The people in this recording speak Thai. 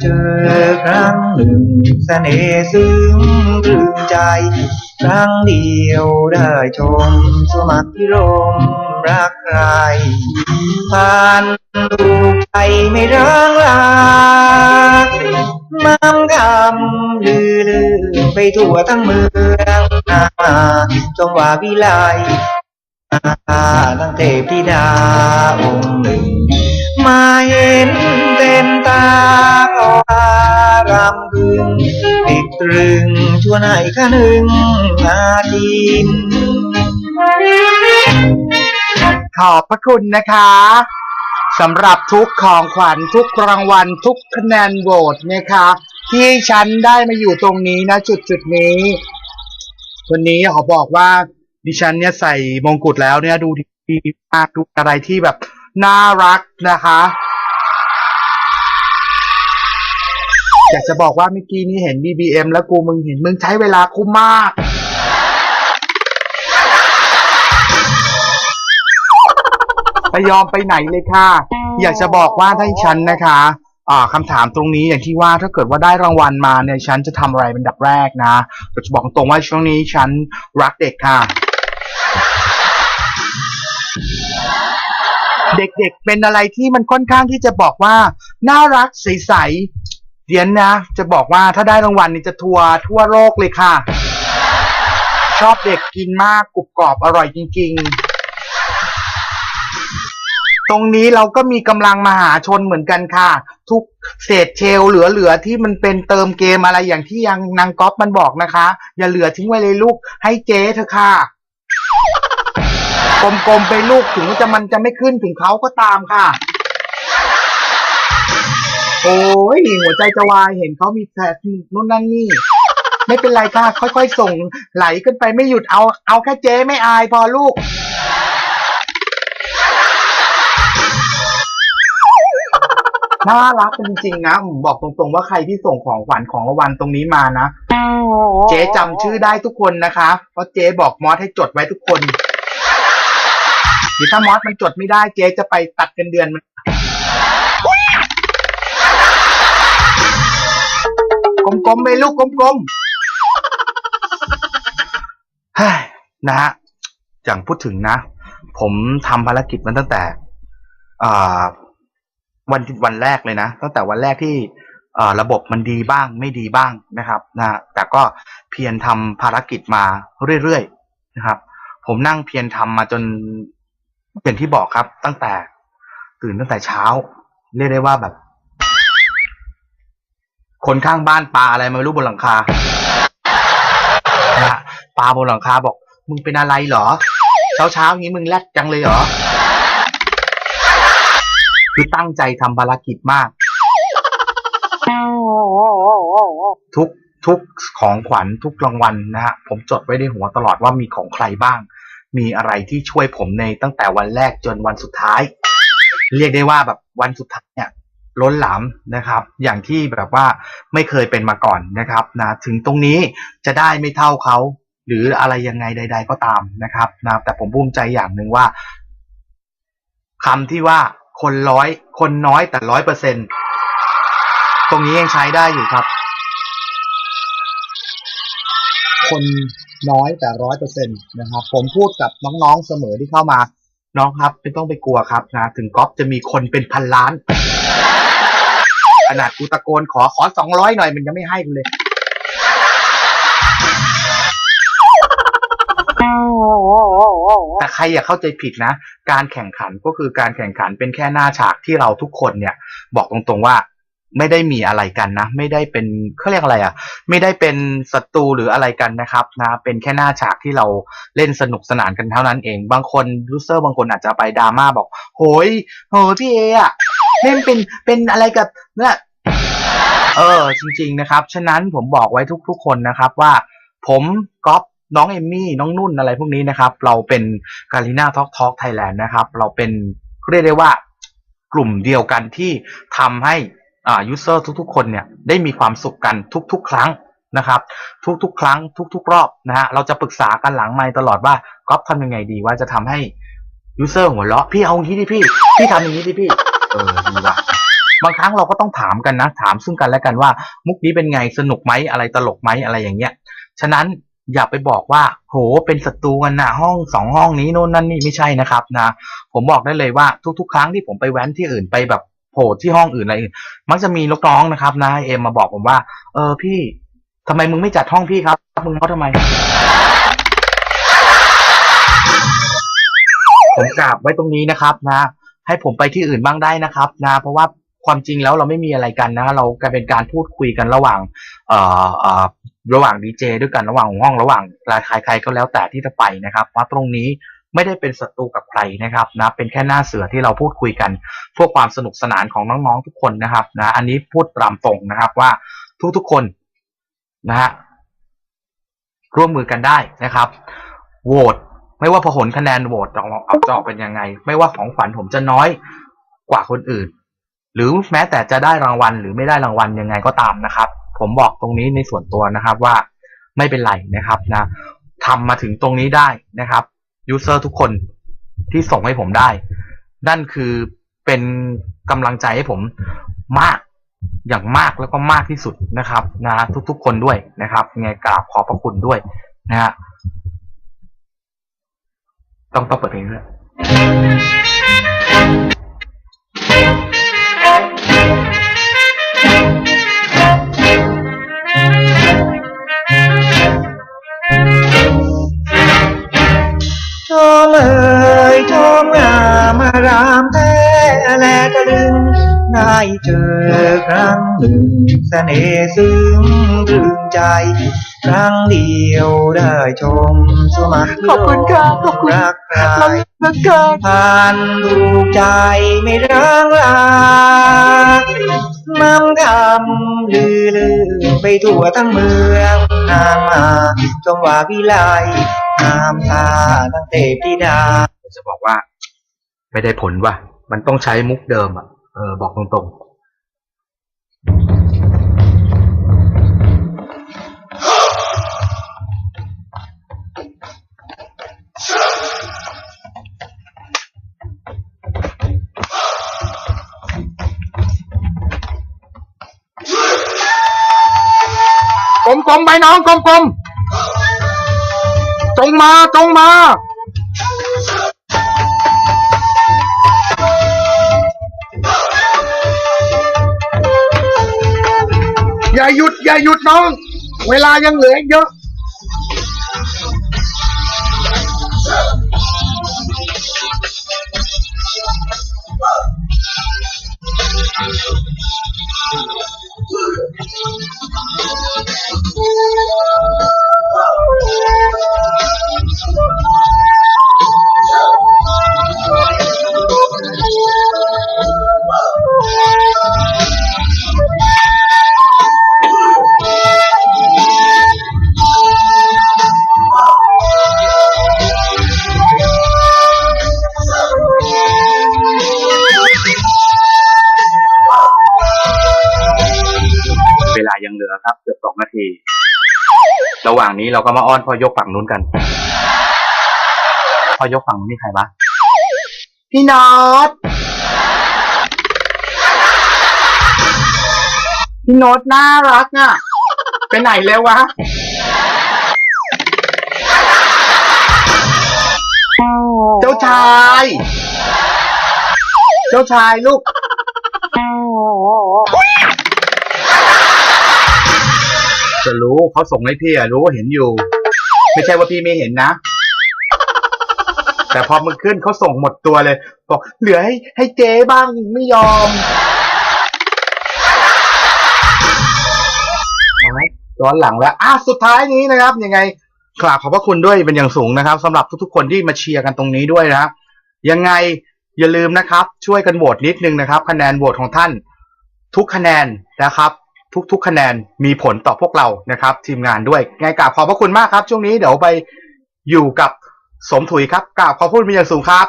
เจอครั้งหนึ่งเสน่ห์ซึ้งตรึงใจ ครั้งเดียวได้ชมสมัครพิรมรักใครผ่านดูไปไม่ร้างลามั่งคำลือลือไปทั่วทั้งเมืองนาจงว่าวิไลทั้งเทพธิดาองค์หนึ่ง มาเห็นเต็มตาขออารำพึงติดตรึงชวนให้ข้าหนึ่งอาทินขอบพระคุณนะคะสำหรับทุกของขวัญทุกรางวัลทุกคะแนนโหวตนะคะ ที่ฉันได้มาอยู่ตรงนี้นะจุดจุดนี้ วันนี้ขอบอกว่าดิฉันเนี่ยใส่มงกุฎแล้วเนี่ยดูดีมากดูอะไรที่แบบ น่ารักนะคะ อยากจะบอกว่าเมื่อกี้นี้เห็น BBM แล้วกูมึงเห็นมึงใช้เวลาคุ้มมากไม่ยอมไปไหนเลยค่ะ อยากจะบอกว่าถ้าฉันนะคะอ่าคำถามตรงนี้อย่างที่ว่าถ้าเกิดว่าได้รางวัลมาเนี่ยฉันจะทำอะไรเป็นดับแรกนะแต่จะบอกตรงว่าช่วงนี้ฉันรักเด็กค่ะ เด็กๆ เป็นอะไรที่มันค่อนข้างที่จะบอกว่า น่ารักใสๆเดียนนะ จะบอกว่าถ้าได้รางวัลนี่จะทัวร์ทั่วโลกเลยค่ะ ชอบเด็กกินมากกรุบกรอบอร่อยจริง ๆ ตรงนี้เราก็มีกำลังมหาชนเหมือนกันค่ะ ทุกเศษเชลเหลือๆที่มันเป็นเติมเกมอะไรอย่างที่ยังนางก๊อฟมันบอกนะคะ อย่าเหลือทิ้งไว้เลยลูก ให้เจ๊เถอะค่ะ ลมๆไปลูกถึงจะมันจะไม่ขึ้นถึงเขาก็ตามค่ะ โอ้ยหัวใจจะวายเห็นเขามีแต่นู่นนั่นนี่ ไม่เป็นไรค่ะ ค่อยๆส่งไหลขึ้นไปไม่หยุดเอาเอาแค่เจ๊ไม่อายพอลูกน่ารักจริงๆนะผมบอกตรงๆว่าใครที่ส่งของขวัญของรางวัลตรงนี้มานะ เจ๊จำชื่อได้ทุกคนนะคะ เพราะเจ๊บอกมอสให้จดไว้ทุกคน หรือถ้ามอสมันจดไม่ได้เจ๊จะไปตัดเงินเดือนมัน กลมๆไปลูกกลมๆเฮ้ยนะฮะอย่างพูดถึงนะ ผมทำภารกิจมันตั้งแต่อ่าวันวันแรกเลยนะ ตั้งแต่วันแรกที่เอ่อระบบมันดีบ้างไม่ดีบ้างนะครับนะแต่ก็เพียรทำภารกิจมาเรื่อยๆนะครับ ผมนั่งเพียรทำมาจน อย่างที่บอกครับตั้งแต่ ตื่นตั้งแต่เช้า เรียกได้ว่าแบบ คนข้างบ้านปลาอะไรไม่รู้บนหลังคานะฮะปลาบนหลังคาบอก มึงเป็นอะไรเหรอ เช้าเช้าๆงี้มึงแรดจังเลยเหรอคือตั้งใจทำภารกิจมาก ทุกทุกของขวัญทุกรางวัลนะฮะผมจดไว้ในหัวตลอดว่ามีของใครบ้าง มีอะไรที่ช่วยผมในตั้งแต่วันแรกจนวันสุดท้าย เรียกได้ว่าแบบวันสุดท้ายเนี่ยล้นหลามนะครับ อย่างที่แบบว่าไม่เคยเป็นมาก่อนนะครับนะถึงตรงนี้จะได้ไม่เท่าเขา หรืออะไรยังไงใด ๆ ก็ตามนะครับนะแต่ผมภูมิใจอย่างหนึ่งว่าคำที่ว่าคนร้อยคนน้อยแต่ร้อยเปอร์เซ็นตรงนี้ยังใช้ได้อยู่ครับ คน น้อยแต่ร้อยเปอร์เซ็นต์นะครับ ผมพูดกับน้องๆเสมอที่เข้ามา น้องครับไม่ต้องไปกลัวครับนะ ถึงก๊อฟจะมีคนเป็นพันล้าน ขนาดกูตะโกนขอขอสองร้อยหน่อยมันยังไม่ให้กูเลยแต่ใครอย่าเข้าใจผิดนะ การแข่งขันก็คือการแข่งขันเป็นแค่หน้าฉากที่เราทุกคนเนี่ย บอกตรงๆว่า ไม่ได้มีอะไรกันนะ ไม่ได้เป็นเขาเรียกอะไรอะ ไม่ได้เป็นศัตรูหรืออะไรกันนะครับนะเป็นแค่หน้าฉากที่เราเล่นสนุกสนานกันเท่านั้นเอง บางคนรูเซอร์บางคนอาจจะไปดราม่าบอก โหยโหพี่เออะเล่นเป็นเป็นอะไรกับเนี่ยเออ จริง ๆนะครับ ฉะนั้นผมบอกไว้ทุก ๆ คนนะครับว่า ผมก๊อฟน้องเอมมี่น้องนุ่นอะไรพวกนี้นะครับ เราเป็นการีนาทอ k ทอ k ไทยแลนด์นะครับ เราเป็นเรียกได้ว่ากลุ่มเดียวกันที่ทำให้ ยูเซอร์ทุกๆ คนเนี่ยได้มีความสุขกันทุก ๆ ครั้งนะครับ ทุกๆ ครั้งทุก ๆ รอบนะฮะเราจะปรึกษากันหลังไมค์ตลอดว่าก๊อฟทำยังไงดีว่าจะทำให้ยูเซอร์หัวเราะพี่เอาอย่างนี้ดิพี่พี่ทำอย่างนี้ดิพี่เออดีว่ะบางครั้งเราก็ต้องถามกันนะ ถามซึ่งกันและกันว่า มุกนี้เป็นไงสนุกไหมอะไรตลกไหมอะไรอย่างเงี้ยฉะนั้นอย่าไปบอกว่า โหเป็นศัตรูกันนะห้องสองห้องนี้โน่นนั่นนี่ไม่ใช่นะครับนะ ผมบอกได้เลยว่าทุก ๆ ครั้งที่ผมไปแว้นที่อื่นไปแบบ ผล่ที่ห้องอื่นอะไรอื่น มักจะมีลูกน้องนะครับนะเอ็มมาบอกผมว่า เออพี่ทำไมมึงไม่จัดห้องพี่ครับ มึงเขาทำไม ผมกราบไว้ตรงนี้นะครับนะ ให้ผมไปที่อื่นบ้างได้นะครับนะ เพราะว่าความจริงแล้วเราไม่มีอะไรกันนะ เรากลายเป็นการพูดคุยกันระหว่าง เอ่อเอ่อระหว่างดีเจด้วยกันระหว่างห้องระหว่างรายใครๆก็แล้วแต่ที่จะไปนะครับเพราะตรงนี้ ไม่ได้เป็นศัตรูกับใครนะครับนะเป็นแค่หน้าเสือที่เราพูดคุยกันเพื่อความสนุกสนานของน้องๆทุกคนนะครับนะอันนี้พูดตามตรงนะครับว่าทุกๆคนนะฮะร่วมมือกันได้นะครับโหวตไม่ว่าผลคะแนนโหวตจะออกจะออกเป็นยังไง ไม่ว่าของขวัญผมจะน้อยกว่าคนอื่น หรือแม้แต่จะได้รางวัล หรือไม่ได้รางวัลยังไงก็ตามนะครับ ผมบอกตรงนี้ในส่วนตัวนะครับว่าไม่เป็นไรนะครับนะทำมาถึงตรงนี้ได้นะครับ ยูเซอร์ทุกคนที่ส่งให้ผมได้ นั่นคือเป็นกำลังใจให้ผมมากอย่างมากแล้วก็มากที่สุดนะครับนะทุกๆคนด้วยนะครับยังไงกราบขอบพระคุณด้วยนะฮะต้องต้องเปิดเพลงด้วย เอ่ยชมงามอารามแท้แลตะลึงได้เจอครั้งหนึ่งเสน่ห์ซึ้งตรึงใจ ครั้งเดียวได้ชมสมัครขอบคุณครับขอบคุณรักใครแล้วเกินผ่านถูกใจไม่ร้างลาน้ำคำลือลือไปทั่วทั้งเมืองนางมาจงว่าวิไล งามตาตั้งเทพธิดาจะบอกว่า ไม่ได้ผลว่ะ มันต้องใช้มุกเดิมอะ เออ บอกตรงๆกลมๆไปน้องกลมๆ จงมาจงมาอย่าหยุดอย่าหยุดน้อง เวลายังเหลืออีกเยอะเว ยังเหลือครับ เกือบสองนาที ระหว่างนี้เราก็มาอ้อนพ่อยกฝั่งนู้นกันพ่อยกฝั่งนู้นมีใครบ้างพี่นอตพี่โนตน่ารักอะไปไหนแล้ววะเจ้าชาย เจ้าชายลูก จะรู้เขาส่งให้พี่อะรู้ว่าเห็นอยู่ ไม่ใช่ว่าพี่ไม่เห็นนะ แต่พอมันขึ้นเขาส่งหมดตัวเลยบอกเหลือให้ให้เจ๊บ้างไม่ยอมเอาไหมย้อนหลังแล้วอะสุดท้ายนี้นะครับ ยังไงกราบขอบพระคุณด้วยเป็นอย่างสูงนะครับสำหรับทุกๆคนที่มาเชียร์กันตรงนี้ด้วยนะยังไงอย่าลืมนะครับ ช่วยกันโหวตนิดนึงนะครับ คะแนนโหวตของท่าน ทุกคะแนนนะครับ ทุก ๆ คะแนนมีผลต่อพวกเรานะครับ ทีมงานด้วยไงกราบขอบพระคุณมากครับ ช่วงนี้เดี๋ยวไปอยู่กับสมถุยครับกราบขอบพระคุณเป็นอย่างสูงครับ